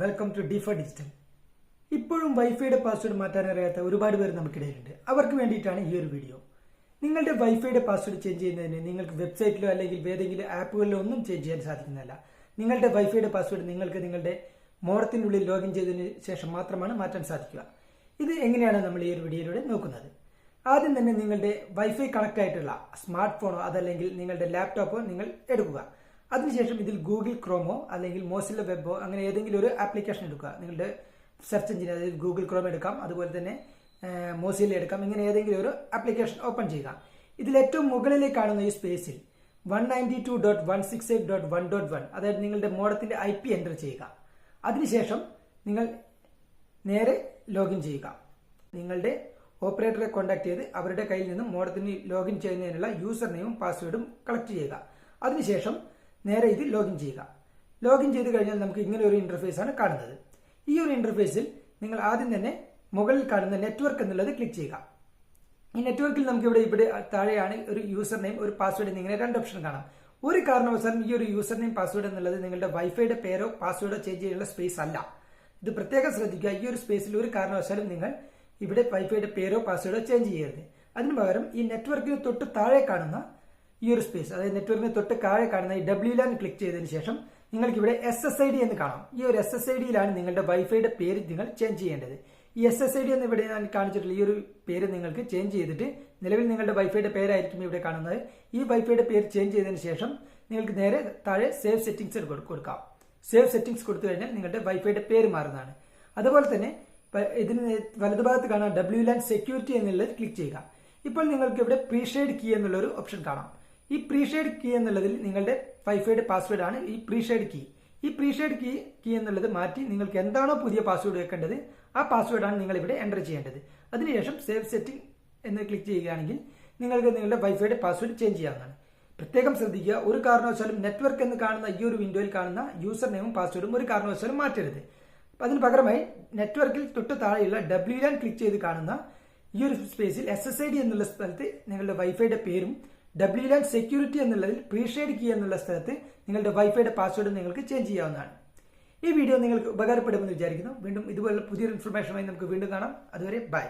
Welcome to differ digital ഇപ്പോഴും വൈഫൈയുടെ password മാറ്റാൻ അറിയാത്ത ഒരുപാട് പേർ നമുക്കിടയിലുണ്ട്. അവർക്ക് വേണ്ടിയിട്ടാണ് ഈ ഒരു വീഡിയോ നിങ്ങളുടെ വൈഫൈയുടെ പാസ്വേഡ് ചേഞ്ച് ചെയ്യുന്നതിന് നിങ്ങൾക്ക് വെബ്സൈറ്റിലോ അല്ലെങ്കിൽ ഏതെങ്കിലും ആപ്പുകളിലോ ഒന്നും ചേഞ്ച് ചെയ്യാൻ സാധിക്കുന്നതല്ല. നിങ്ങളുടെ വൈഫൈയുടെ പാസ്വേഡ് നിങ്ങൾക്ക് നിങ്ങളുടെ മോഡത്തിനുള്ളിൽ ലോഗിൻ ചെയ്തതിന് ശേഷം മാത്രമാണ് മാറ്റാൻ സാധിക്കുക. ഇത് എങ്ങനെയാണ് നമ്മൾ ഈ ഒരു വീഡിയോയിലൂടെ നോക്കുന്നത്? ആദ്യം തന്നെ നിങ്ങളുടെ വൈഫൈ കണക്ട് ആയിട്ടുള്ള സ്മാർട്ട് ഫോണോ അതല്ലെങ്കിൽ നിങ്ങളുടെ ലാപ്ടോപ്പോ നിങ്ങൾ എടുക്കുക. അതിനുശേഷം ഇതിൽ ഗൂഗിൾ ക്രോമോ അല്ലെങ്കിൽ മോസില്ല വെബോ അങ്ങനെ ഏതെങ്കിലും ഒരു ആപ്ലിക്കേഷൻ എടുക്കുക. നിങ്ങളുടെ സെർച്ച് എഞ്ചിൻ അതായത് ഗൂഗിൾ ക്രോം എടുക്കാം. അതുപോലെ തന്നെ മോസില്ല എടുക്കാം. ഇങ്ങനെ ഏതെങ്കിലും ഒരു ആപ്ലിക്കേഷൻ ഓപ്പൺ ചെയ്യുക. ഇതിൽ ഏറ്റവും മുകളിലേക്ക് കാണുന്ന ഈ സ്പേസിൽ one ninety two dot one six eight dot one dot one അതായത് നിങ്ങളുടെ മോഡത്തിന്റെ ഐ പി എന്റർ ചെയ്യുക. അതിനുശേഷം നിങ്ങൾ നേരെ ലോഗിൻ ചെയ്യുക. നിങ്ങളുടെ ഓപ്പറേറ്ററെ കോൺടാക്ട് ചെയ്ത് അവരുടെ കയ്യിൽ നിന്നും മോഡത്തിന് ലോഗിൻ ചെയ്യുന്നതിനുള്ള യൂസർ നെയിമും പാസ്വേഡും കളക്ട് ചെയ്യുക. അതിനുശേഷം നേരെ ഇത് ലോഗിൻ ചെയ്യുക. ലോഗിൻ ചെയ്ത് കഴിഞ്ഞാൽ നമുക്ക് ഇങ്ങനെ ഒരു ഇന്റർഫേസ് ആണ് കാണുന്നത്. ഈ ഒരു ഇന്റർഫേസിൽ നിങ്ങൾ ആദ്യം തന്നെ മുകളിൽ കാണുന്ന നെറ്റ്വർക്ക് എന്നുള്ളത് ക്ലിക്ക് ചെയ്യുക. ഈ നെറ്റ്വർക്കിൽ നമുക്ക് ഇവിടെ ഇവിടെ താഴെയാണ് ഒരു യൂസർ നെയിം ഒരു പാസ്വേഡ് എന്നിങ്ങനെ രണ്ട് ഓപ്ഷൻ കാണാം. ഒരു കാരണവശാലും ഈ ഒരു യൂസർ നെയിം പാസ്വേഡ് എന്നുള്ളത് നിങ്ങളുടെ വൈഫൈയുടെ പേരോ പാസ്വേഡോ ചേഞ്ച് ചെയ്യാനുള്ള സ്പേസ് അല്ല. ഇത് പ്രത്യേകം ശ്രദ്ധിക്കുക. ഈ ഒരു സ്പേസിൽ ഒരു കാരണവശാലും നിങ്ങൾ ഇവിടെ വൈഫൈയുടെ പേരോ പാസ്വേഡോ ചേഞ്ച് ചെയ്യരുത്. അതിനു പകരം ഈ നെറ്റ്വർക്കിന് തൊട്ട് താഴെ കാണുന്ന ഈ ഒരു സ്പേസ് അതായത് നെറ്റ്വർക്കിന് തൊട്ട് താഴെ കാണുന്ന ഈ ഡബ്ല്യു ലാൻ ക്ലിക്ക് ചെയ്തതിന് ശേഷം നിങ്ങൾക്ക് ഇവിടെ എസ് എസ് ഐ ഡി എന്ന് കാണാം. ഈ ഒരു എസ് എസ് ഐ ഡിയിലാണ് നിങ്ങളുടെ വൈഫൈയുടെ പേര് നിങ്ങൾ ചേഞ്ച് ചെയ്യേണ്ടത്. ഈ എസ് എസ് ഐ ഡി എന്ന് ഇവിടെ ഞാൻ കാണിച്ചിട്ടുള്ള ഈ ഒരു പേര് നിങ്ങൾക്ക് ചേഞ്ച് ചെയ്തിട്ട് നിലവിൽ നിങ്ങളുടെ വൈഫൈയുടെ പേരായിരിക്കും ഇവിടെ കാണുന്നത്. ഈ വൈഫൈയുടെ പേര് ചേഞ്ച് ചെയ്തതിന് ശേഷം നിങ്ങൾക്ക് നേരെ താഴെ സേവ് സെറ്റിംഗ്സ് കൊടുക്കാം. സേവ് സെറ്റിംഗ്സ് കൊടുത്തു കഴിഞ്ഞാൽ നിങ്ങളുടെ വൈഫൈയുടെ പേര് മാറുന്നതാണ്. അതുപോലെ തന്നെ ഇതിന് വലതുഭാഗത്ത് കാണാൻ ഡബ്ല്യു ലാൻ സെക്യൂരിറ്റി എന്നുള്ളത് ക്ലിക്ക് ചെയ്യുക. ഇപ്പോൾ നിങ്ങൾക്ക് ഇവിടെ പ്രീഷെയ്ഡ് കീ എന്നുള്ള ഒരു ഓപ്ഷൻ കാണാം. ഈ പ്രീഷെയ്ഡ് കീ എന്നുള്ളതിൽ നിങ്ങളുടെ വൈഫൈഡ് പാസ്വേഡ് ആണ് ഈ പ്രീഷെയ്ഡ് കീ ഈ പ്രീഷെയ്ഡ് കീ കീ എന്നുള്ളത് മാറ്റി നിങ്ങൾക്ക് എന്താണോ പുതിയ പാസ്വേഡ് വെക്കേണ്ടത് ആ പാസ്വേഡാണ് നിങ്ങൾ ഇവിടെ എന്റർ ചെയ്യേണ്ടത്. അതിനുശേഷം സേവ് സെറ്റിംഗ് എന്ന് ക്ലിക്ക് ചെയ്യുകയാണെങ്കിൽ നിങ്ങൾക്ക് നിങ്ങളുടെ വൈഫൈയുടെ പാസ്വേഡ് ചേഞ്ച് ചെയ്യാവുന്നതാണ്. പ്രത്യേകം ശ്രദ്ധിക്കുക ഒരു കാരണവശാലും നെറ്റ്വർക്ക് എന്ന് കാണുന്ന ഈ ഒരു വിൻഡോയിൽ കാണുന്ന യൂസർ നെയിമും പാസ്വേഡും ഒരു കാരണവശാലും മാറ്റരുത്. അതിന് പകരമായി നെറ്റ്വർക്കിൽ തൊട്ട് താഴെയുള്ള ഡബ്ല്യു ലാൻ ക്ലിക്ക് ചെയ്ത് കാണുന്ന ഈ ഒരു സ്പേസിൽ എസ് എസ് ഐ ഡി എന്നുള്ള സ്ഥലത്ത് നിങ്ങളുടെ വൈഫൈയുടെ പേരും ഡബ്ല്യു ലാൻ സെക്യൂരിറ്റി എന്നുള്ളതിൽ പ്രീഷെയ്ഡ് കീ എന്നുള്ള സ്ഥലത്ത് നിങ്ങളുടെ വൈഫൈയുടെ പാസ്വേഡ് നിങ്ങൾക്ക് ചേഞ്ച് ചെയ്യാവുന്നതാണ്. ഈ വീഡിയോ നിങ്ങൾക്ക് ഉപകാരപ്പെടുമെന്ന് വിചാരിക്കുന്നു. വീണ്ടും ഇതുപോലുള്ള പുതിയൊരു ഇൻഫർമേഷനുമായി നമുക്ക് വീണ്ടും കാണാം. അതുവരെ ബൈ